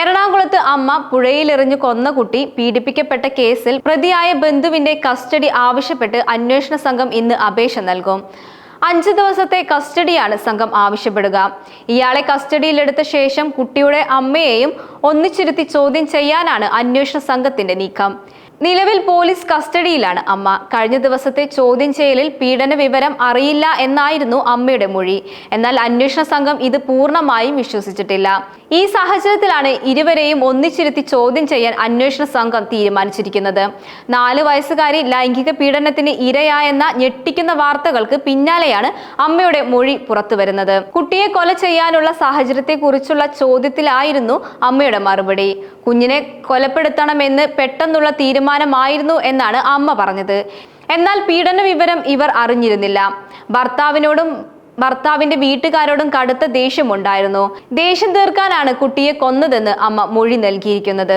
എറണാകുളത്ത് അമ്മ പുഴയിലെറിഞ്ഞു കൊന്ന കുട്ടി പീഡിപ്പിക്കപ്പെട്ട കേസിൽ പ്രതിയായ ബന്ധുവിന്റെ കസ്റ്റഡി ആവശ്യപ്പെട്ട് അന്വേഷണ സംഘം ഇന്ന് അപേക്ഷ നൽകും. അഞ്ച് ദിവസത്തെ കസ്റ്റഡിയാണ് സംഘം ആവശ്യപ്പെടുക. ഇയാളെ കസ്റ്റഡിയിലെടുത്ത ശേഷം കുട്ടിയുടെ അമ്മയെയും ഒന്നിച്ചിരുത്തി ചോദ്യം ചെയ്യാനാണ് അന്വേഷണ സംഘത്തിന്റെ നീക്കം. നിലവിൽ പോലീസ് കസ്റ്റഡിയിലാണ് അമ്മ. കഴിഞ്ഞ ദിവസത്തെ ചോദ്യം ചെയ്യലിൽ പീഡന വിവരം അറിയില്ല എന്നായിരുന്നു അമ്മയുടെ മൊഴി. എന്നാൽ അന്വേഷണ സംഘം ഇത് പൂർണമായും വിശ്വസിച്ചിട്ടില്ല. ഈ സാഹചര്യത്തിലാണ് ഇരുവരെയും ഒന്നിച്ചിരുത്തി ചോദ്യം ചെയ്യാൻ അന്വേഷണ സംഘം തീരുമാനിച്ചിരിക്കുന്നത്. നാല് വയസ്സുകാരി ലൈംഗിക പീഡനത്തിന് ഇരയായെന്ന ഞെട്ടിക്കുന്ന വാർത്തകൾക്ക് പിന്നാലെയാണ് അമ്മയുടെ മൊഴി പുറത്തുവരുന്നത്. കുട്ടിയെ കൊല ചെയ്യാനുള്ള സാഹചര്യത്തെക്കുറിച്ചുള്ള ചോദ്യത്തിലായിരുന്നു അമ്മയുടെ മറുപടി. കുഞ്ഞിനെ കൊലപ്പെടുത്തണമെന്ന് പെട്ടെന്നുള്ള തീരുമാനമായിരുന്നു എന്നാണ് അമ്മ പറഞ്ഞത്. എന്നാൽ പീഡന വിവരം ഇവർ അറിഞ്ഞിരുന്നില്ല. ഭർത്താവിനോടും ഭർത്താവിന്റെ വീട്ടുകാരോടും കടുത്ത ദേഷ്യമുണ്ടായിരുന്നു. ദേഷ്യം തീർക്കാനാണ് കുട്ടിയെ കൊന്നതെന്ന് അമ്മ മൊഴി നൽകിയിരിക്കുന്നത്.